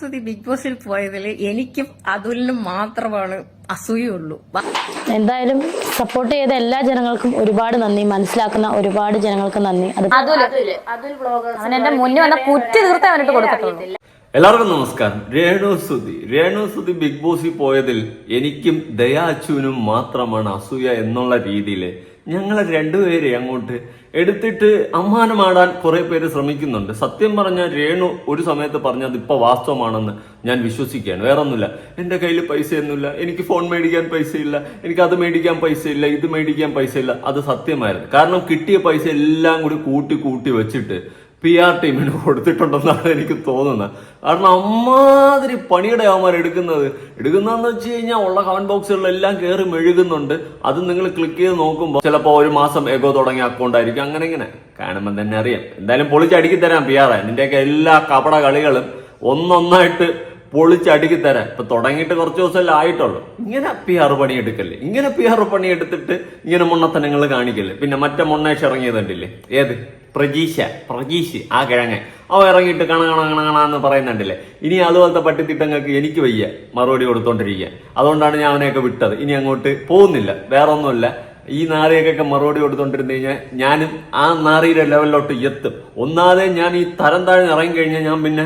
Sudhi big ബോസിൽ പോയതിൽ എനിക്കും അതുലിനും മാത്രമാണ് അസൂയുള്ളൂ. എന്തായാലും സപ്പോർട്ട് ചെയ്ത എല്ലാ ജനങ്ങൾക്കും ഒരുപാട് നന്ദി. മനസ്സിലാക്കുന്ന ഒരുപാട് ജനങ്ങൾക്ക് നന്ദി. അത് അവൻ എന്റെ മുന്നിൽ വന്ന കുറ്റി തീർത്തേ അവനിട്ട് കൊടുക്കത്തുള്ളൂ. എല്ലാവർക്കും നമസ്കാരം. രേണു സുധി. രേണു സുധി ബിഗ് ബോസിൽ പോയതിൽ എനിക്കും ദയാച്ചുവിനും മാത്രമാണ് അസൂയ എന്നുള്ള രീതിയിൽ ഞങ്ങളെ രണ്ടുപേരെ അങ്ങോട്ട് എടുത്തിട്ട് അമ്മാനമാടാൻ കുറെ പേര് ശ്രമിക്കുന്നുണ്ട്. സത്യം പറഞ്ഞാൽ രേണു ഒരു സമയത്ത് പറഞ്ഞത് ഇപ്പൊ വാസ്തവമാണെന്ന് ഞാൻ വിശ്വസിക്കുകയാണ്. വേറെ ഒന്നുമില്ല എന്റെ കയ്യിൽ പൈസയൊന്നുമില്ല. എനിക്ക് ഫോൺ മേടിക്കാൻ പൈസയില്ല. എനിക്ക് അത് മേടിക്കാൻ പൈസയില്ല. ഇത് മേടിക്കാൻ പൈസയില്ല. അത് സത്യമായിരുന്നു. കാരണം കിട്ടിയ പൈസ എല്ലാം കൂടി കൂട്ടി കൂട്ടി വെച്ചിട്ട് പി ആർ ടീമിന് കൊടുത്തിട്ടുണ്ടെന്നാണ് എനിക്ക് തോന്നുന്നത്. കാരണം അമ്മാതിരി പണിയുടെ അവന്മാർ എടുക്കുന്നത്. എടുക്കുന്നതെന്ന് വെച്ച് കഴിഞ്ഞാൽ ഉള്ള കമന്റ് ബോക്സുകളിലെല്ലാം കയറി മെഴുകുന്നുണ്ട്. അത് നിങ്ങൾ ക്ലിക്ക് ചെയ്ത് നോക്കുമ്പോൾ ചിലപ്പോൾ ഒരു മാസം എഗോ തുടങ്ങിയ അക്കൗണ്ട് ആയിരിക്കും. അങ്ങനെ ഇങ്ങനെ. കാണുമ്പോൾ തന്നെ അറിയാം. എന്തായാലും പൊളിച്ചടുക്കി തരാം പി ആർ നിന്റെയൊക്കെ എല്ലാ കപട കളികളും ഒന്നൊന്നായിട്ട് പൊളിച്ചടുക്കി തരാം ഇപ്പൊ തുടങ്ങിയിട്ട് കുറച്ച് ദിവസമല്ലേ ആയിട്ടുള്ളൂ. ഇങ്ങനെ പി ആർ പണിയെടുക്കല്ലേ? ഇങ്ങനെ പി ആർ പണിയെടുത്തിട്ട് ഇങ്ങനെ മുണ്ണത്തനങ്ങൾ കാണിക്കല്ലേ? പിന്നെ മറ്റേ മുണ്ണേഷ് ഇറങ്ങിയതുണ്ടല്ലേ ഏത്? പ്രജീഷ പ്രജീഷ് ആ കിഴങ്ങൻ. അവ ഇറങ്ങിയിട്ട് കണ കണ കണ കണ എന്ന് പറയുന്നുണ്ടല്ലേ? ഇനി അതുപോലത്തെ പട്ടിത്തിട്ടങ്ങൾക്ക് എനിക്ക് വയ്യ മറുപടി കൊടുത്തോണ്ടിരിക്കുക അതുകൊണ്ടാണ് ഞാൻ അവനെയൊക്കെ വിട്ടത്. ഇനി അങ്ങോട്ട് പോകുന്നില്ല. വേറെ ഒന്നുമില്ല ഈ നാറിയൊക്കെ മറുപടി കൊടുത്തോണ്ടിരുന്നു കഴിഞ്ഞാൽ ഞാനും ആ നാറിയുടെ ലെവലിലോട്ട് എത്തും. ഒന്നാതെ ഞാൻ ഈ തരം താഴ്ന്ന് ഇറങ്ങി കഴിഞ്ഞാൽ ഞാൻ പിന്നെ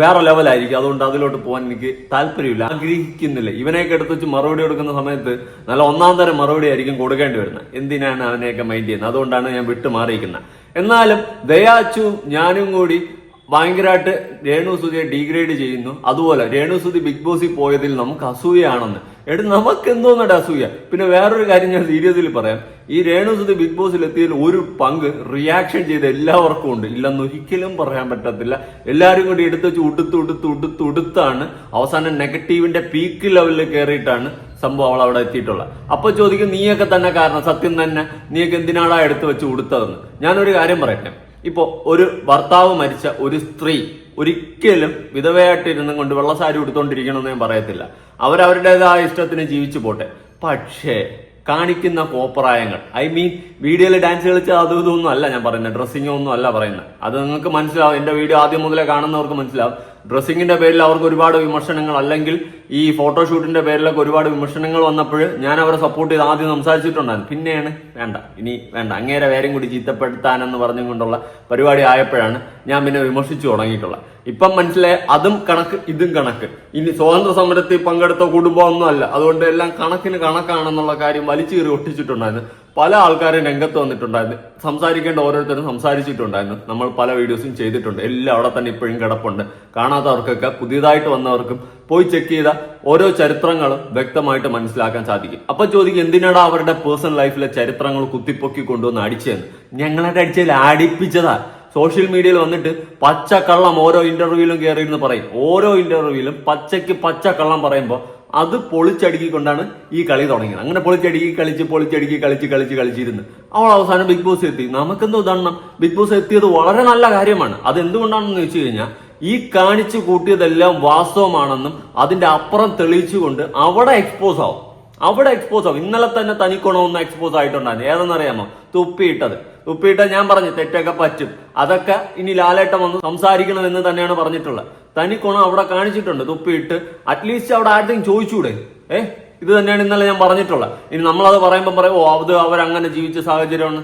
വേറെ ലെവലായിരിക്കും. അതുകൊണ്ട് അതിലോട്ട് പോകാൻ എനിക്ക് താല്പര്യമില്ല. ആഗ്രഹിക്കുന്നില്ല. ഇവനെയൊക്കെ എടുത്ത് വെച്ച് മറുപടി കൊടുക്കുന്ന സമയത്ത് നല്ല ഒന്നാം തരം മറുപടി ആയിരിക്കും കൊടുക്കേണ്ടി വരുന്നത്. എന്തിനാണ് അവനെയൊക്കെ മൈൻഡ് ചെയ്യുന്നത്? അതുകൊണ്ടാണ് ഞാൻ വിട്ടു മാറിയിരിക്കുന്നത് എന്നാലും ദയാച്ചു ഞാനും കൂടി ഭയങ്കരമായിട്ട് രേണു സുധിയെ ഡീഗ്രേഡ് ചെയ്യുന്നു. അതുപോലെ രേണുസുതി ബിഗ് ബോസിൽ പോയതിൽ നമുക്ക് അസൂയാണെന്ന് എടി നമുക്ക് എന്തോന്നിട്ട് അസൂയ? പിന്നെ വേറൊരു കാര്യം ഞാൻ സീരിയസിൽ പറയാം. ഈ രേണുസുതി ബിഗ് ബോസിൽ എത്തിയതിൽ ഒരു പങ്ക് റിയാക്ഷൻ ചെയ്ത എല്ലാവർക്കും ഉണ്ട്. ഇല്ലെന്ന് ഒരിക്കലും പറയാൻ പറ്റത്തില്ല. എല്ലാവരും കൂടി എടുത്ത് വെച്ച് ഉടുത്ത് ഉടുത്ത് ഉടുത്ത് ഉടുത്താണ്. അവസാനം നെഗറ്റീവിന്റെ പീക്ക് ലെവലിൽ കയറിയിട്ടാണ് സംഭവം അവൾ അവിടെ എത്തിയിട്ടുള്ളത് അപ്പൊ ചോദിക്കും നീയൊക്കെ തന്നെ കാരണം സത്യം തന്നെ നീയൊക്കെ എന്തിനാടാ എടുത്തു വെച്ച് ഉടുത്തതെന്ന്? ഞാനൊരു കാര്യം പറയട്ടെ. ഇപ്പോ ഒരു ഭർത്താവ് മരിച്ച ഒരു സ്ത്രീ ഒരിക്കലും വിധവയായിട്ടിരുന്നും കൊണ്ട് വെള്ളസാരി ഉടുത്തോണ്ടിരിക്കണമെന്ന് ഞാൻ പറയത്തില്ല. അവരവരുടേതായ ഇഷ്ടത്തിന് ജീവിച്ചു പോട്ടെ. പക്ഷേ കാണിക്കുന്ന കോപ്രായങ്ങൾ ഐ മീൻ വീഡിയോയിൽ ഡാൻസ് കളിച്ച അതും ഇതൊന്നും അല്ല ഞാൻ പറയുന്നത് ഡ്രസ്സിങ്ങോ ഒന്നും അല്ല പറയുന്നത്. അത് നിങ്ങൾക്ക് മനസ്സിലാവും. എന്റെ വീഡിയോ ആദ്യം മുതലേ കാണുന്നവർക്ക് മനസ്സിലാവും. ഡ്രസ്സിങ്ങിന്റെ പേരിൽ അവർക്ക് ഒരുപാട് വിമർശനങ്ങൾ അല്ലെങ്കിൽ ഈ ഫോട്ടോഷൂട്ടിന്റെ പേരിലൊക്കെ ഒരുപാട് വിമർശനങ്ങൾ വന്നപ്പോൾ ഞാൻ അവരെ സപ്പോർട്ട് ചെയ്ത് ആദ്യം സംസാരിച്ചിട്ടുണ്ടായിരുന്നു. പിന്നെയാണ് വേണ്ട ഇനി വേണ്ട. അങ്ങേരെ വേരം കൂടി ചീത്തപ്പെടുത്താനെന്ന് പറഞ്ഞുകൊണ്ടുള്ള പരിപാടി ആയപ്പോഴാണ് ഞാൻ പിന്നെ വിമർശിച്ചു തുടങ്ങിയിട്ടുള്ളത്. ഇപ്പം മനസ്സിലായ അതും കണക്ക് ഇതും കണക്ക്. ഇനി സ്വാതന്ത്ര്യ സമരത്തിൽ പങ്കെടുത്ത കുടുംബമൊന്നും അല്ല അതുകൊണ്ട് എല്ലാം കണക്കിന് കണക്കാണെന്നുള്ള കാര്യം വലിച്ചു കയറി ഒട്ടിച്ചിട്ടുണ്ടായിരുന്നു. പല ആൾക്കാരും രംഗത്ത് വന്നിട്ടുണ്ടായിരുന്നു. സംസാരിക്കേണ്ട ഓരോരുത്തരും സംസാരിച്ചിട്ടുണ്ടായിരുന്നു. നമ്മൾ പല വീഡിയോസും ചെയ്തിട്ടുണ്ട്. എല്ലാം അവിടെ തന്നെ ഇപ്പോഴും കിടപ്പുണ്ട്. കാണാത്തവർക്കൊക്കെ പുതിയതായിട്ട് വന്നവർക്കും പോയി ചെക്ക് ചെയ്ത ഓരോ ചരിത്രങ്ങളും വ്യക്തമായിട്ട് മനസ്സിലാക്കാൻ സാധിക്കും. അപ്പൊ ചോദിക്കും എന്തിനാടാ അവരുടെ പേഴ്സണൽ ലൈഫിലെ ചരിത്രങ്ങൾ കുത്തിപ്പൊക്കി കൊണ്ടുവന്ന് അടിച്ചതെന്ന്? ഞങ്ങളുടെ അടിച്ചതിൽ അടിപ്പിച്ചതാ സോഷ്യൽ മീഡിയയിൽ വന്നിട്ട് പച്ചക്കള്ളം ഓരോ ഇന്റർവ്യൂവിലും കയറിയിരുന്ന് പറയും. ഓരോ ഇന്റർവ്യൂവിലും പച്ചയ്ക്ക് പച്ചക്കള്ളം പറയുമ്പോൾ അത് പൊളിച്ചടുക്കിക്കൊണ്ടാണ് ഈ കളി തുടങ്ങിയത്. അങ്ങനെ പൊളിച്ചടുക്കി കളിച്ച് പൊളിച്ചടുക്കി കളിച്ച് കളിച്ച് കളിച്ചിരുന്ന്. അവൾ അവസാനം ബിഗ് ബോസ് എത്തി. നമുക്കെന്തോ ഉദാഹരണം ബിഗ് ബോസ് എത്തിയത് വളരെ നല്ല കാര്യമാണ്. അത് എന്തുകൊണ്ടാണെന്ന് ചോദിച്ചു കഴിഞ്ഞാൽ ഈ കാണിച്ചു കൂട്ടിയതെല്ലാം വാസ്തവമാണെന്നും അതിന്റെ അപ്പുറം തെളിയിച്ചുകൊണ്ട് അവിടെ എക്സ്പോസ് ആവും. അവിടെ എക്സ്പോസ് ആവും. ഇന്നലെ തന്നെ ഒന്ന് എക്സ്പോസ് ആയിട്ടുണ്ടായിരുന്നു. ഏതെന്നറിയാമോ? തുപ്പിയിട്ടത്. തുപ്പിയിട്ട ഞാൻ പറഞ്ഞു തെറ്റൊക്കെ പറ്റും. അതൊക്കെ ഇനി ലാലേട്ടം വന്ന് സംസാരിക്കണമെന്ന് തന്നെയാണ് പറഞ്ഞിട്ടുള്ളത്. തനിക്കുണം അവിടെ കാണിച്ചിട്ടുണ്ട് തുപ്പിയിട്ട്? അറ്റ്ലീസ്റ്റ് അവിടെ ആരുടെയും ചോദിച്ചൂടെ? ഏഹ് ഇത് തന്നെയാണ് ഇന്നലെ ഞാൻ പറഞ്ഞിട്ടുള്ളത്. ഇനി നമ്മളത് പറയുമ്പോൾ പറയും ഓ അത് അവരങ്ങനെ ജീവിച്ച സാഹചര്യമാണ്.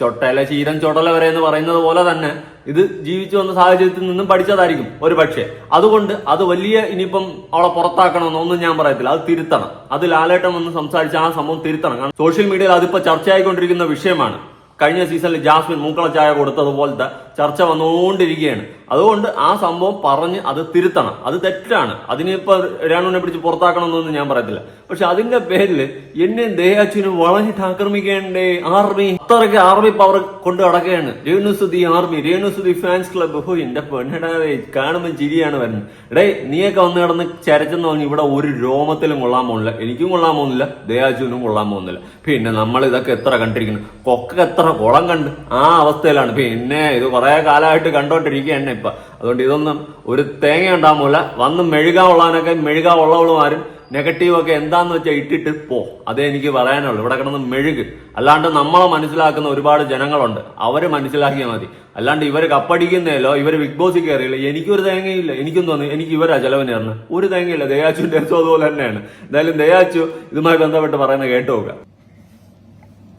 ചൊട്ടയില ചീരൻ ചൊടല വരെ എന്ന് പറയുന്നത് പോലെ തന്നെ ഇത് ജീവിച്ചു വന്ന സാഹചര്യത്തിൽ നിന്നും പഠിച്ചതായിരിക്കും ഒരു പക്ഷേ. അതുകൊണ്ട് അത് വലിയ ഇനിയിപ്പം അവളെ പുറത്താക്കണമെന്നൊന്നും ഞാൻ പറയത്തില്ല. അത് തിരുത്തണം. അത് ലാലേട്ടം വന്ന് സംസാരിച്ച ആ സംഭവം തിരുത്തണം. കാരണം സോഷ്യൽ മീഡിയയിൽ അതിപ്പോ ചർച്ചയായിക്കൊണ്ടിരിക്കുന്ന വിഷയമാണ്. കഴിഞ്ഞ സീസണിൽ ജാസ്മിൻ മൂക്കള ചായ കൊടുത്തതുപോലത്തെ ചർച്ച വന്നുകൊണ്ടിരിക്കുകയാണ്. അതുകൊണ്ട് ആ സംഭവം പറഞ്ഞ് അത് തിരുത്തണം. അത് തെറ്റാണ്. അതിനിപ്പോ രാണുവിനെ പിടിച്ച് പുറത്താക്കണമെന്നൊന്നും ഞാൻ പറയത്തില്ല. പക്ഷെ അതിന്റെ പേരിൽ എന്നെ ദേഹാച്ചിനും വളഞ്ഞിട്ട് ആക്രമിക്കേണ്ടേ? ആർമി. അത്രയ്ക്ക് ആർമി പവർ കൊണ്ട് നടക്കുകയാണ്. രേണുസുതി ആർമി. രേണുസുതി ഫാൻസ് ക്ലബ് ഹോ എന്റെ പെണ്ണിടാതെ കാണുമ്പോൾ ചിരിയാണ് വരുന്നത്. എടേ നീയൊക്കെ വന്ന് കിടന്ന് ചരച്ചെന്ന് പറഞ്ഞ് ഇവിടെ ഒരു രോമത്തിലും കൊള്ളാൻ പോകുന്നില്ല. എനിക്കും കൊള്ളാൻ പോകുന്നില്ല. ദേഹാച്ചുവിനും കൊള്ളാൻ പോകുന്നില്ല. പിന്നെ നമ്മൾ ഇതൊക്കെ എത്ര കണ്ടിരിക്കുന്നു? കൊക്ക എത്ര കുളം കണ്ട് ആ അവസ്ഥയിലാണ്. പിന്നെ ഇത് കുറെ കാലമായിട്ട് കണ്ടോണ്ടിരിക്കുകയാണ്. ഇപ്പൊ. അതുകൊണ്ട് ഇതൊന്നും ഒരു തേങ്ങ ഉണ്ടാകുമ്പോൾ വന്ന് മെഴുകാ ഉള്ളവനൊക്കെ മെഴുകാ ഉള്ളവളുമാരും നെഗറ്റീവ് ഒക്കെ എന്താന്ന് വെച്ചാൽ ഇട്ടിട്ട് പോ. അതേ എനിക്ക് പറയാനുള്ളൂ. ഇവിടെ കിടന്ന് മെഴുക്. അല്ലാണ്ട് നമ്മളെ മനസ്സിലാക്കുന്ന ഒരുപാട് ജനങ്ങളുണ്ട്. അവർ മനസ്സിലാക്കിയാൽ മതി. അല്ലാണ്ട് ഇവർ കപ്പടിക്കുന്നേലോ ഇവർ ബിഗ് ബോസിൽ കയറിയില്ല എനിക്കൊരു തേങ്ങയില്ല എനിക്കും തോന്നി എനിക്ക് ഇവരാ ചെലവിന് തരണം ഒരു തേങ്ങയില്ല ദയാച്ചുവിന്റെ അതുപോലെ തന്നെയാണ്. എന്തായാലും ദയാച്ചു ഇതുമായി ബന്ധപ്പെട്ട് പറയുന്ന കേട്ടു നോക്കുക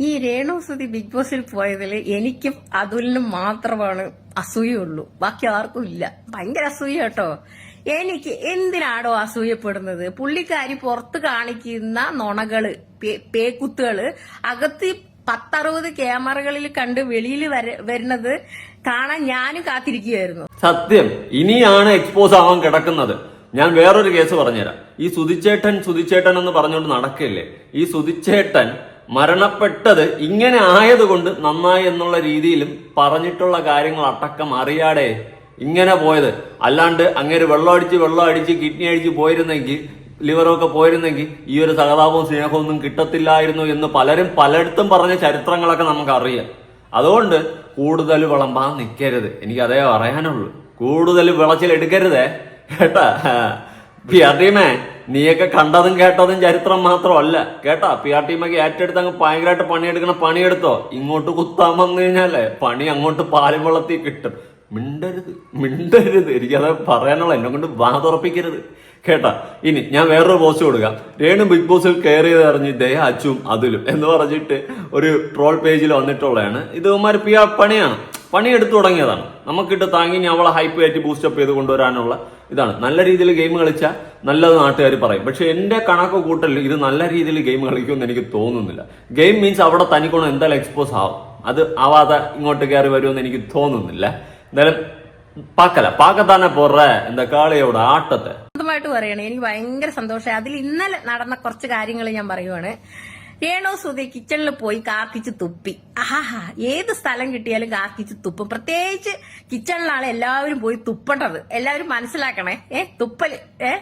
ഈ രേണു സുതി ബിഗ് ബോസിൽ പോയതിൽ എനിക്കും അതുലിനും മാത്രമാണ് അസൂയുള്ളൂ. ബാക്കി ആർക്കും ഇല്ല. ഭയങ്കര അസൂയ കേട്ടോ. എനിക്ക് എന്തിനാണോ അസൂയപ്പെടുന്നത്? പുള്ളിക്കാരി പുറത്ത് കാണിക്കുന്ന നുണകൾ പേക്കുത്തുകൾ അകത്ത് പത്തറുപത് ക്യാമറകളിൽ കണ്ട് വെളിയിൽ വരുന്നത് കാണാൻ ഞാനും കാത്തിരിക്കുകയായിരുന്നു. സത്യം. ഇനിയാണ് എക്സ്പോസ് ആവാൻ കിടക്കുന്നത്. ഞാൻ വേറൊരു കേസ് പറഞ്ഞുതരാം. ഈ സുതിച്ചേട്ടൻ സുതിച്ചേട്ടൻ എന്ന് പറഞ്ഞുകൊണ്ട് നടക്കില്ലേ? ഈ സുതിച്ചേട്ടൻ മരണപ്പെട്ടത് ഇങ്ങനെ ആയതുകൊണ്ട് നന്നായി എന്നുള്ള രീതിയിലും പറഞ്ഞിട്ടുള്ള കാര്യങ്ങൾ അടക്കം അറിയാടെ. ഇങ്ങനെ പോയത്. അല്ലാണ്ട് അങ്ങനെ വെള്ളം അടിച്ച് വെള്ളം അടിച്ച് കിഡ്നി അടിച്ച് പോയിരുന്നെങ്കിൽ ലിവറൊക്കെ പോയിരുന്നെങ്കിൽ ഈ ഒരു സഹതാപവും സ്നേഹവും ഒന്നും കിട്ടത്തില്ലായിരുന്നു എന്ന് പലരും പലയിടത്തും പറഞ്ഞ ചരിത്രങ്ങളൊക്കെ നമുക്ക് അറിയാം അതുകൊണ്ട് കൂടുതൽ വിളമ്പാൻ നിൽക്കരുത് എനിക്ക് അതേ പറയാനുള്ളൂ. കൂടുതൽ വിളച്ചിലെടുക്കരുതേ. കേട്ടാ? അറിയുമേ നീയൊക്കെ കണ്ടതും കേട്ടതും ചരിത്രം മാത്രമല്ല. കേട്ടാ? പി ആർ ടീമൊക്കെ ഏറ്റെടുത്ത് അങ്ങ് ഭയങ്കരമായിട്ട് പണിയെടുക്കണ പണിയെടുത്തോ? ഇങ്ങോട്ട് കുത്താൻ വന്നു കഴിഞ്ഞാലേ പണി അങ്ങോട്ട് പാലും വെള്ളത്തിൽ കിട്ടും. മിണ്ടരുത്. മിണ്ടരുത്. എനിക്കത് പറയാനുള്ള എന്നെ കൊണ്ട് വാതുറപ്പിക്കരുത്. കേട്ടാ? ഇനി ഞാൻ വേറൊരു പോസ്റ്റ് കൊടുക്കാം. രേണു ബിഗ് ബോസിൽ കയറിയത് അറിഞ്ഞ് ദയ അച്ചും അതിലും എന്ന് പറഞ്ഞിട്ട് ഒരു ട്രോൾ പേജിൽ വന്നിട്ടുള്ളതാണ്. ഇത് ആ പണിയാണ്? പണി എടുത്തു തുടങ്ങിയതാണ്. നമുക്കിട്ട് താങ്ങി ഇനി അവളെ ഹൈപ്പ് കയറ്റി ബൂസ്റ്റപ്പ് ചെയ്ത് കൊണ്ടുവരാനുള്ള ഇതാണ്. നല്ല രീതിയിൽ ഗെയിം കളിച്ചാൽ നല്ലത് നാട്ടുകാർ പറയും. പക്ഷെ എന്റെ കണക്ക് കൂട്ടൽ ഇത് നല്ല രീതിയിൽ ഗെയിം കളിക്കുമെന്ന് എനിക്ക് തോന്നുന്നില്ല. ഗെയിം മീൻസ് അവിടെ തനിക്കൊണ്ട് എന്തായാലും എക്സ്പോസ് ആവും. അത് ആവാതെ ഇങ്ങോട്ട് കയറി വരുമെന്ന് എനിക്ക് തോന്നുന്നില്ല. എന്തായാലും പാക്കല. പാക്കത്താനെ പോറ. എന്താ കാളിയോട് ആട്ടത്തെ. സ്വന്തമായിട്ട് പറയണേ. എനിക്ക് ഭയങ്കര സന്തോഷം അതിൽ ഇന്നലെ നടന്ന കുറച്ച് കാര്യങ്ങൾ ഞാൻ പറയുവാണ്. രേണു സുധി? കിച്ചണിൽ പോയി കാർക്കിച്ച് തുപ്പി. ആഹാ ഏത് സ്ഥലം കിട്ടിയാലും കാർക്കിച്ച് തുപ്പും. പ്രത്യേകിച്ച് കിച്ചണിലാണ് എല്ലാവരും പോയി തുപ്പേണ്ടത്. എല്ലാവരും മനസ്സിലാക്കണേ. ഏ തുപ്പൽ. ഏ?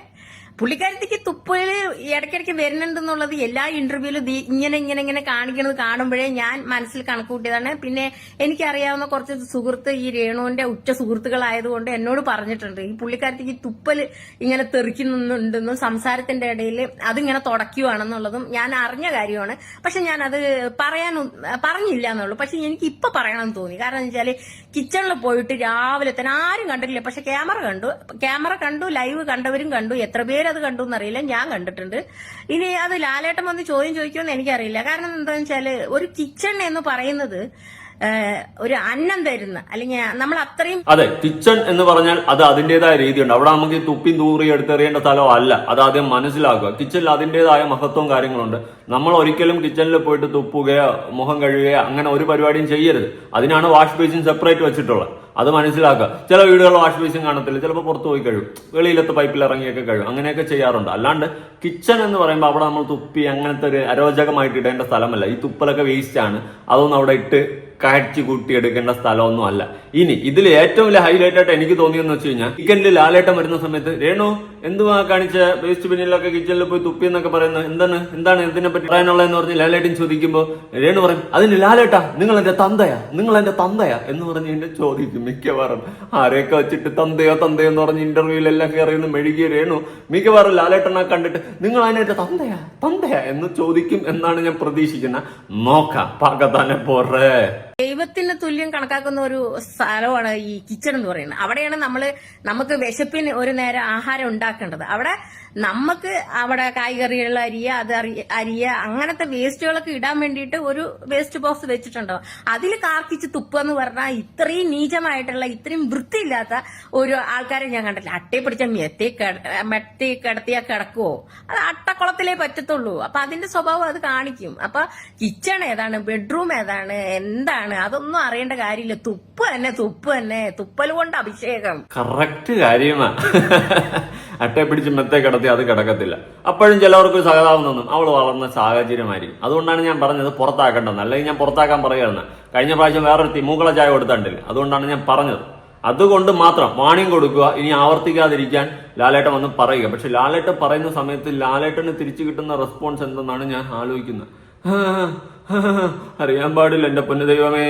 പുള്ളിക്കാരത്തേക്ക് തുപ്പൽ ഇടയ്ക്കിടയ്ക്ക് വരുന്നുണ്ടെന്നുള്ളത് എല്ലാ ഇന്റർവ്യൂവിലും ഇങ്ങനെ ഇങ്ങനെ ഇങ്ങനെ കാണിക്കുന്നത് കാണുമ്പോഴേ ഞാൻ മനസ്സിൽ കണക്കുകൂട്ടിയതാണ് പിന്നെ എനിക്കറിയാവുന്ന കുറച്ച് സുഹൃത്ത് ഈ രേണുവിന്റെ ഉറ്റ സുഹൃത്തുക്കളായതുകൊണ്ട് എന്നോട് പറഞ്ഞിട്ടുണ്ട്. ഈ പുള്ളിക്കാരത്തേക്ക് തുപ്പൽ ഇങ്ങനെ തെറിക്കുന്നുണ്ടെന്നും സംസാരത്തിന്റെ ഇടയിൽ അതിങ്ങനെ തുടയ്ക്കുവാണെന്നുള്ളതും ഞാൻ അറിഞ്ഞ കാര്യമാണ്. പക്ഷെ ഞാൻ അത് പറയാൻ പറഞ്ഞില്ല എന്നുള്ളൂ പക്ഷെ എനിക്ക് ഇപ്പൊ പറയണമെന്ന് തോന്നി. കാരണം വെച്ചാൽ കിച്ചണിൽ പോയിട്ട് രാവിലെ തന്നെ ആരും കണ്ടിട്ടില്ല. പക്ഷെ ക്യാമറ കണ്ടു. ക്യാമറ കണ്ടു ലൈവ് കണ്ടവരും കണ്ടു. എത്ര പേര് അത് കണ്ടു എന്നറിയില്ല. ഞാൻ കണ്ടിട്ടുണ്ട്. ഇനി അത് ലാലേട്ടൻ വന്ന് ചോദ്യം ചോദിക്കുമെന്ന് എനിക്കറിയില്ല. കാരണം എന്താണെന്ന് വെച്ചാൽ ഒരു കിച്ചൺ എന്ന് പറയുന്നത് ഒരു അന്നം തരുന്ന അല്ലെങ്കിൽ നമ്മൾ അത്രയും അതെ കിച്ചൺ എന്ന് പറഞ്ഞാൽ അത് അതിന്റേതായ രീതിയുണ്ട്. അവിടെ നമുക്ക് തുപ്പി തൂറി എടുത്തെറിയേണ്ട സ്ഥലം അല്ല. അത് ആദ്യം മനസ്സിലാക്കുക. കിച്ചണിൽ അതിന്റേതായ മഹത്വവും കാര്യങ്ങളുണ്ട്. നമ്മൾ ഒരിക്കലും കിച്ചണിൽ പോയിട്ട് തുപ്പുകയോ മുഖം കഴുകുകയോ അങ്ങനെ ഒരു പരിപാടിയും ചെയ്യരുത്. അതിനാണ് വാഷ് ബേസിൻ സെപ്പറേറ്റ് വെച്ചിട്ടുള്ളത്. അത് മനസ്സിലാക്കുക. ചില വീടുകൾ വാഷ് ബേസിൻ കാണത്തില്ല. ചിലപ്പോൾ പുറത്ത് പോയി കഴുകും. വെളിയിലത്തെ പൈപ്പിൽ ഇറങ്ങിയൊക്കെ കഴുകും. അങ്ങനെയൊക്കെ ചെയ്യാറുണ്ട്. അല്ലാണ്ട് കിച്ചൺ എന്ന് പറയുമ്പോൾ അവിടെ നമ്മൾ തുപ്പി അങ്ങനത്തെ ഒരു അരോചകമായിട്ട് ഇടേണ്ട സ്ഥലമല്ല. ഈ തുപ്പലൊക്കെ വേസ്റ്റ് ആണ്. അതൊന്നും അവിടെ ഇട്ട് കാഴ്ച കൂട്ടിയെടുക്കേണ്ട സ്ഥലമൊന്നും അല്ല. ഇനി ഇതിൽ ഏറ്റവും വലിയ ഹൈലൈറ്റ് ആയിട്ട് എനിക്ക് തോന്നിയെന്ന് വെച്ച് കഴിഞ്ഞാൽ ചിക്കനിൽ ലാലേട്ടം വരുന്ന സമയത്ത് രേണു എന്തുവാ കാണിച്ച വേസ്റ്റ് ബിന്നിലൊക്കെ കിച്ചണിൽ പോയി തുപ്പി എന്നൊക്കെ പറയുന്നത്? എന്താണ്? എന്താണ് ഇതിനെ പറ്റി പറയാനുള്ളതെന്ന് പറഞ്ഞ് ലാലേട്ടൻ ചോദിക്കുമ്പോൾ രേണു പറയും അതിന് ലാലേട്ടാ നിങ്ങൾ എന്റെ തന്തയാ നിങ്ങൾ എന്റെ തന്തയാ എന്ന് പറഞ്ഞ് എന്നെ ചോദിക്കും മിക്കവാറും. ആരെയൊക്കെ വെച്ചിട്ട് തന്തയോ തന്തയോ എന്ന് പറഞ്ഞ് ഇന്റർവ്യൂവിലെല്ലാം കയറിയെന്ന് മെഴുകിയ രേണു മിക്കവാറും ലാലേട്ടനെ കണ്ടിട്ട് നിങ്ങൾ അതിനെന്റെ തന്തയാ തന്തയാ എന്ന് ചോദിക്കും എന്നാണ് ഞാൻ പ്രതീക്ഷിക്കുന്നത്. നോക്കാം പാകത്താനെ പോറേ ദൈവത്തിന് തുല്യം കണക്കാക്കുന്ന ഒരു സ്ഥലമാണ് ഈ കിച്ചൺ എന്ന് പറയുന്നത്. അവിടെയാണ് നമ്മൾ നമുക്ക് വിശപ്പിന് ഒരു നേരം ആഹാരം ഉണ്ടാക്കേണ്ടത്. അവിടെ നമുക്ക് അവിടെ കായ്കറികൾ അരിയ അത് അരി- അരിയ അങ്ങനത്തെ വേസ്റ്റുകളൊക്കെ ഇടാൻ വേണ്ടിയിട്ട് ഒരു വേസ്റ്റ് ബോക്സ് വെച്ചിട്ടുണ്ടാവും അതിൽ കാർക്കിച്ച് തുപ്പ് എന്ന് പറഞ്ഞാൽ ഇത്രയും നീചമായിട്ടുള്ള ഇത്രയും വൃത്തിയില്ലാത്ത ഒരു ആൾക്കാരെ ഞാൻ കണ്ടില്ല അട്ടയെ പിടിച്ച മെത്തി മെത്തി കിടത്തിയാ കിടക്കുവോ? അത് അട്ടക്കുളത്തിലേ പറ്റത്തുള്ളൂ. അപ്പൊ അതിന്റെ സ്വഭാവം അത് കാണിക്കും. അപ്പൊ കിച്ചൺ ഏതാണ് ബെഡ്റൂം ഏതാണ് എന്താണ് അതൊന്നും അറിയേണ്ട കാര്യമില്ല. തുപ്പ് തന്നെ തുപ്പ് തന്നെ. തുപ്പൽ കൊണ്ട് അഭിഷേകം. കറക്റ്റ് കാര്യമാ. അട്ടയെ പിടിച്ച് മെത്തെ കിടത്തി അത് കിടക്കത്തില്ല. അപ്പോഴും ചിലവർക്ക് സഹതാപം തോന്നും. അവൾ വളർന്ന സാഹചര്യമായിരിക്കും. അതുകൊണ്ടാണ് ഞാൻ പറഞ്ഞത് പുറത്താക്കേണ്ടതെന്ന് അല്ലെങ്കിൽ ഞാൻ പുറത്താക്കാൻ പറയുകയാണ്. കഴിഞ്ഞ പ്രാവശ്യം വേറൊരു മൂക്കള ചായ കൊടുത്തിട്ടില്ല അതുകൊണ്ടാണ് ഞാൻ പറഞ്ഞത്. അതുകൊണ്ട് മാത്രം വാണിംഗ് കൊടുക്കുക. ഇനി ആവർത്തിക്കാതിരിക്കാൻ ലാലേട്ടൻ വന്ന് പറയുക. പക്ഷെ ലാലേട്ടൻ പറയുന്ന സമയത്ത് ലാലേട്ടന് തിരിച്ചു കിട്ടുന്ന റെസ്പോൺസ് എന്തെന്നാണ് ഞാൻ ആലോചിക്കുന്നത്. അറിയാൻ പാടില്ല എന്റെ പൊന്നു ദൈവമേ.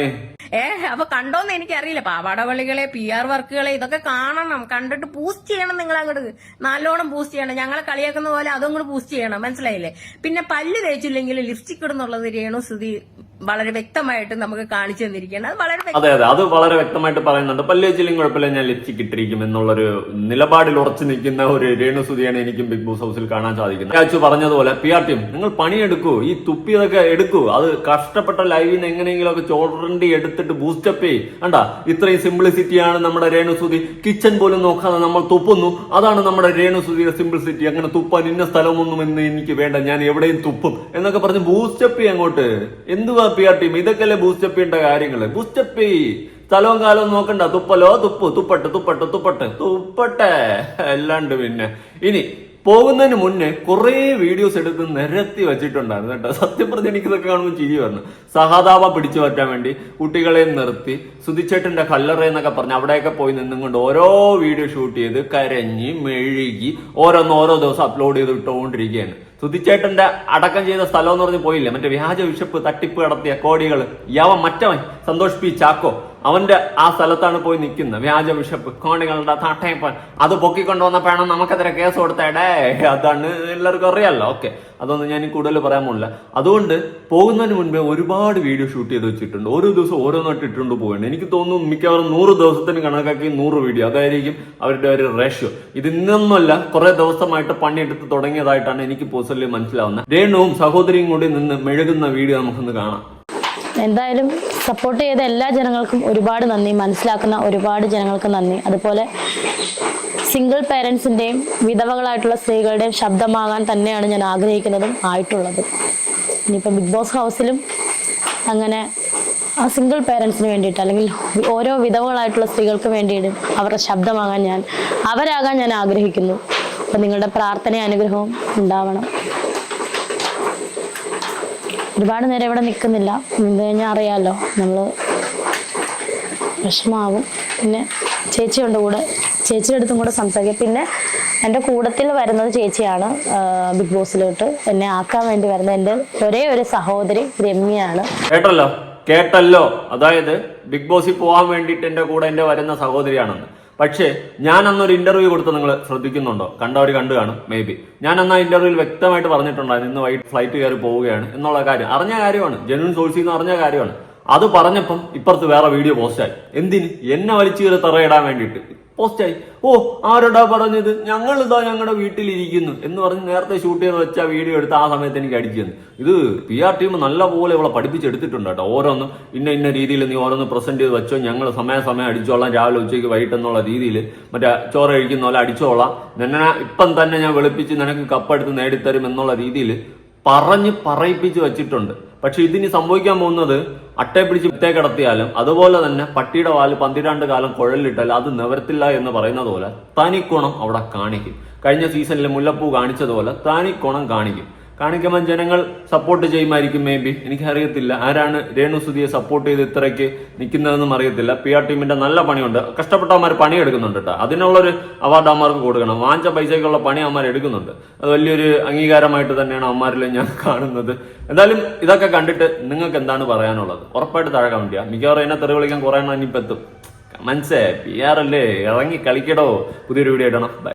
ഏ അപ്പൊ കണ്ടോന്ന് എനിക്കറിയില്ല. പാവാടവള്ളികളെ പി ആർ വർക്കുകളെ ഇതൊക്കെ കാണണം. കണ്ടിട്ട് ബൂസ്റ്റ് ചെയ്യണം നിങ്ങൾ അങ്ങോട്ട്. നല്ലോണം ബൂസ്റ്റ് ചെയ്യണം. ഞങ്ങളെ കളിയാക്കുന്ന പോലെ അതും കൂടെ ബൂസ്റ്റ് ചെയ്യണം. മനസ്സിലായില്ലേ? പിന്നെ പല്ല് തേച്ചില്ലെങ്കിൽ ലിപ്സ്റ്റിക് ഇടുന്നുള്ളത് രേണു സുധി വളരെ വ്യക്തമായിട്ട് നമുക്ക് കാണിച്ചു തന്നിരിക്കുകയാണ്. അത് വളരെ അതെ അതെ. അത് വളരെ വ്യക്തമായിട്ട് പറയുന്നുണ്ട്. പല്ലേച്ചിലും കുഴപ്പമില്ല. ഞാൻ ലിപ്സ്റ്റിക് ഇട്ടിരിക്കും എന്നുള്ളൊരു നിലപാടിൽ ഉറച്ചു നിൽക്കുന്ന ഒരു രേണുസുതിയാണ് എനിക്കും ബിഗ് ബോസ് ഹൗസിൽ കാണാൻ സാധിക്കുന്നത്. രാജു പറഞ്ഞതുപോലെ പി ആർ ടീം നിങ്ങൾ പണിയെടുക്കൂ. ഈ തുപ്പിയതൊക്കെ എടുക്കൂ. അത് കഷ്ടപ്പെട്ട ലൈവിന് എങ്ങനെയെങ്കിലും ഒക്കെ ചോടണ്ടി എടുത്തിട്ട് ബൂസ്റ്റപ്പ് ചെയ്യും. കണ്ടാ? ഇത്രയും സിംപ്ലിസിറ്റിയാണ് നമ്മുടെ രേണുസുതി. കിച്ചൺ പോലും നോക്കാതെ നമ്മൾ തുപ്പുന്നു. അതാണ് നമ്മുടെ രേണുസുതിയുടെ സിംപ്ലിസിറ്റി അങ്ങനെ തുപ്പാൻ ഇന്ന സ്ഥലമൊന്നും എന്ന് എനിക്ക് വേണ്ട. ഞാൻ എവിടെയും തുപ്പും. എന്നൊക്കെ പറഞ്ഞ് ബൂസ്റ്റപ്പ് ചെയ്യും അങ്ങോട്ട്. എന്തുവാ പി ആർ ടീം ഇതൊക്കെയല്ലേ ബൂസ്റ്റപ്പ് ചെയ്യേണ്ട കാര്യങ്ങൾ ബൂസ്റ്റപ്പ് ചെയ്യ് സ്ഥലവും കാലവും നോക്കണ്ട. തുപ്പലോ? തുപ്പ്. തുപ്പട്ടെ തുപ്പട്ടെ തുപ്പട്ടെ. തുപ്പട്ടെ. അല്ലാണ്ട് പിന്നെ. ഇനി പോകുന്നതിന് മുന്നേ കുറേ വീഡിയോസ് എടുത്ത് നിരത്തി വെച്ചിട്ടുണ്ടായിരുന്നു കേട്ടോ. സത്യപ്രതി എനിക്കിതൊക്കെ കാണുമ്പോൾ ചിരി വരുന്നു സഹതാപ പിടിച്ചു പറ്റാൻ വേണ്ടി കുട്ടികളെ നിർത്തി സുധിച്ചേട്ടന്റെ കല്ലറ എന്നൊക്കെ പറഞ്ഞ് അവിടെയൊക്കെ പോയി നിന്നും കൊണ്ട് ഓരോ വീഡിയോ ഷൂട്ട് ചെയ്ത് കരഞ്ഞ് മെഴുകി ഓരോന്ന് ഓരോ ദിവസം അപ്ലോഡ് ചെയ്ത് ഇട്ടുകൊണ്ടിരിക്കുകയാണ്. സുധിച്ചേട്ടന്റെ അടക്കം ചെയ്ത സ്ഥലം എന്ന് പറഞ്ഞ് പോയില്ലേ? മറ്റേ വ്യാജ വിഷപ്പ് തട്ടിപ്പ് നടത്തിയ കോടികൾ യവ മറ്റവൻ സന്തോഷ് ചാക്കോ? അവന്റെ ആ സ്ഥലത്താണ് പോയി നിൽക്കുന്നത്. വ്യാജ ബിഷപ്പ് കോണികളുടെ തട്ടയപ്പൻ അത് പൊക്കിക്കൊണ്ടുവന്നപ്പോഴാണ് നമുക്കെതിരെ കേസ് കൊടുത്തേടേ അതാണ് എല്ലാവർക്കും അറിയാലോ. ഓക്കെ. അതൊന്നും ഞാൻ കൂടുതൽ പറയാൻ പോകില്ല അതുകൊണ്ട് പോകുന്നതിന് മുൻപേ ഒരുപാട് വീഡിയോ ഷൂട്ട് ചെയ്ത് വെച്ചിട്ടുണ്ട്. ഓരോ ദിവസം ഓരോന്നായിട്ട് ഇട്ടുകൊണ്ട് പോവുകയാണ്. എനിക്ക് തോന്നുന്നു മിക്കവാറും നൂറ് ദിവസത്തിന് കണക്കാക്കി നൂറ് വീഡിയോ. അതായിരിക്കും അവരുടെ ഒരു റേഷ്യോ ഇത് ഇന്നൊന്നുമല്ല കുറെ ദിവസമായിട്ട് പണിയെടുത്ത് തുടങ്ങിയതായിട്ടാണ് എനിക്ക് പേഴ്സണലി മനസ്സിലാവുന്നത്. രേണുവും സഹോദരിയും കൂടി നിന്ന് മെഴുകുന്ന വീഡിയോ നമുക്കൊന്ന് കാണാം. എന്തായാലും സപ്പോർട്ട് ചെയ്ത എല്ലാ ജനങ്ങൾക്കും ഒരുപാട് നന്ദി. മനസ്സിലാക്കുന്ന ഒരുപാട് ജനങ്ങൾക്ക് നന്ദി. അതുപോലെ സിംഗിൾ പേരൻസിന്റെയും വിധവകളായിട്ടുള്ള സ്ത്രീകളുടെയും ശബ്ദമാകാൻ തന്നെയാണ് ഞാൻ ആഗ്രഹിക്കുന്നതും ആയിട്ടുള്ളതും. ഇനിയിപ്പോൾ ബിഗ് ബോസ് ഹൗസിലും അങ്ങനെ ആ സിംഗിൾ പേരൻസിന് വേണ്ടിയിട്ട് അല്ലെങ്കിൽ ഓരോ വിധവകളായിട്ടുള്ള സ്ത്രീകൾക്ക് വേണ്ടിയിട്ട് അവരുടെ ശബ്ദമാകാൻ ഞാൻ അവരാകാൻ ഞാൻ ആഗ്രഹിക്കുന്നു. അപ്പം നിങ്ങളുടെ പ്രാർത്ഥന അനുഗ്രഹവും ഉണ്ടാവണം. ഒരുപാട് നേരം ഇവിടെ നിൽക്കുന്നില്ല കഴിഞ്ഞാൽ അറിയാമല്ലോ നമ്മൾ വിഷമാവും. പിന്നെ ചേച്ചിയുണ്ട് കൂടെ. ചേച്ചിയുടെ അടുത്തും കൂടെ സംസാരിക്കാം. പിന്നെ എന്റെ കൂടത്തിൽ വരുന്നത് ചേച്ചിയാണ് ബിഗ് ബോസിലോട്ട്. എന്നെ ആക്കാൻ വേണ്ടി വരുന്നത് എന്റെ ഒരേ ഒരു സഹോദരി രമ്യയാണ്. കേട്ടല്ലോ? കേട്ടല്ലോ? അതായത് ബിഗ് ബോസിൽ പോകാൻ വേണ്ടിയിട്ട് എന്റെ കൂടെ എന്റെ വരുന്ന സഹോദരിയാണെന്ന്. പക്ഷേ ഞാൻ അന്നൊരു ഇന്റർവ്യൂ കൊടുത്ത് നിങ്ങൾ ശ്രദ്ധിക്കുന്നുണ്ടോ? കണ്ടവർ കണ്ടു കാണും മേ ബി ഞാൻ അന്ന് ആ ഇന്റർവ്യൂവിൽ വ്യക്തമായിട്ട് പറഞ്ഞിട്ടുണ്ടായിരുന്നു ഇന്ന് വൈകിട്ട് ഫ്ലൈറ്റ് കയറി പോവുകയാണ് എന്നുള്ള കാര്യം. അറിഞ്ഞ കാര്യമാണ് ജനുവിൻ സോഴ്സിൽ നിന്ന് അറിഞ്ഞ കാര്യമാണ്. അത് പറഞ്ഞപ്പം ഇപ്പുറത്ത് വേറെ വീഡിയോ പോസ്റ്റായി എന്തിന്? എന്നെ വലിച്ചു കയറി തറയിടാൻ വേണ്ടിയിട്ട്. പോസ്റ്റായി. ഓ ആരോടാ പറഞ്ഞത്? ഞങ്ങൾ ഇതാ ഞങ്ങളുടെ വീട്ടിലിരിക്കുന്നു. എന്ന് പറഞ്ഞ് നേരത്തെ ഷൂട്ട് ചെയ്ത് വെച്ച വീഡിയോ എടുത്ത് ആ സമയത്ത് എനിക്ക് അടിച്ചു തന്നു. ഇത് പി ആർ ടീം നല്ല പോലെ ഇവളെ പഠിപ്പിച്ചെടുത്തിട്ടുണ്ട് കേട്ടോ. ഓരോന്നും ഇന്ന ഇന്ന രീതിയിൽ നീ ഓരോന്ന് പ്രസന്റ് ചെയ്ത് വെച്ചോ ഞങ്ങൾ സമയാസമയം അടിച്ചോളാം. രാവിലെ ഉച്ചയ്ക്ക് വൈകിട്ട് എന്നുള്ള രീതിയിൽ മറ്റേ ചോറ് കഴിക്കുന്ന പോലെ അടിച്ചോളാം. നിന്നെ ഇപ്പം തന്നെ ഞാൻ വെളുപ്പിച്ച് നിനക്ക് കപ്പെടുത്ത് നേടിത്തരും എന്നുള്ള രീതിയിൽ പറഞ്ഞ് പറയിപ്പിച്ച് വെച്ചിട്ടുണ്ട്. പക്ഷെ ഇതിന് സംഭവിക്കാൻ പോകുന്നത് അട്ടയെ പിടിച്ച് വിത്തേ കിടത്തിയാലും അതുപോലെ തന്നെ പട്ടിയുടെ വാൽ പന്തിരാണ്ട് കാലം കുഴലിട്ടാൽ അത് നിവർത്തില്ല എന്ന് പറയുന്നത് പോലെ തനിക്കുണം അവിടെ കാണിക്കും. കഴിഞ്ഞ സീസണിൽ മുല്ലപ്പൂ കാണിച്ചതുപോലെ തനിക്കുണം കാണിക്കും. കാണിക്കുമ്പോൾ ജനങ്ങൾ സപ്പോർട്ട് ചെയ്യുമായിരിക്കും മേ ബി എനിക്കറിയത്തില്ല. ആരാണ് രേണു സുധിയെ സപ്പോർട്ട് ചെയ്ത് ഇത്രയ്ക്ക് നിൽക്കുന്നതെന്നും അറിയത്തില്ല. പി ആർ ടീമിന്റെ നല്ല പണിയുണ്ട്. കഷ്ടപ്പെട്ടവന്മാർ പണിയെടുക്കുന്നുണ്ട് കേട്ടോ അതിനുള്ളൊരു അവാർഡ് അമ്മമാർക്ക് കൊടുക്കണം. വാങ്ങിച്ച പൈസയ്ക്കുള്ള പണി അമ്മമാർ എടുക്കുന്നുണ്ട്. അത് വലിയൊരു അംഗീകാരമായിട്ട് തന്നെയാണ് അമ്മമാരിൽ ഞാൻ കാണുന്നത്. എന്തായാലും ഇതൊക്കെ കണ്ടിട്ട് നിങ്ങൾക്ക് എന്താണ് പറയാനുള്ളത്? ഉറപ്പായിട്ട് താഴെ കമന്റ് മിക്കവാറും എന്നെ തെറി വിളിക്കാൻ കുറേ എണ്ണം ഇനിയിപ്പോൾ എത്തും. മനസ്സേ പി ആർ അല്ലേ? ഇറങ്ങി കളിക്കടോ. പുതിയൊരു വീഡിയോ ഇടണം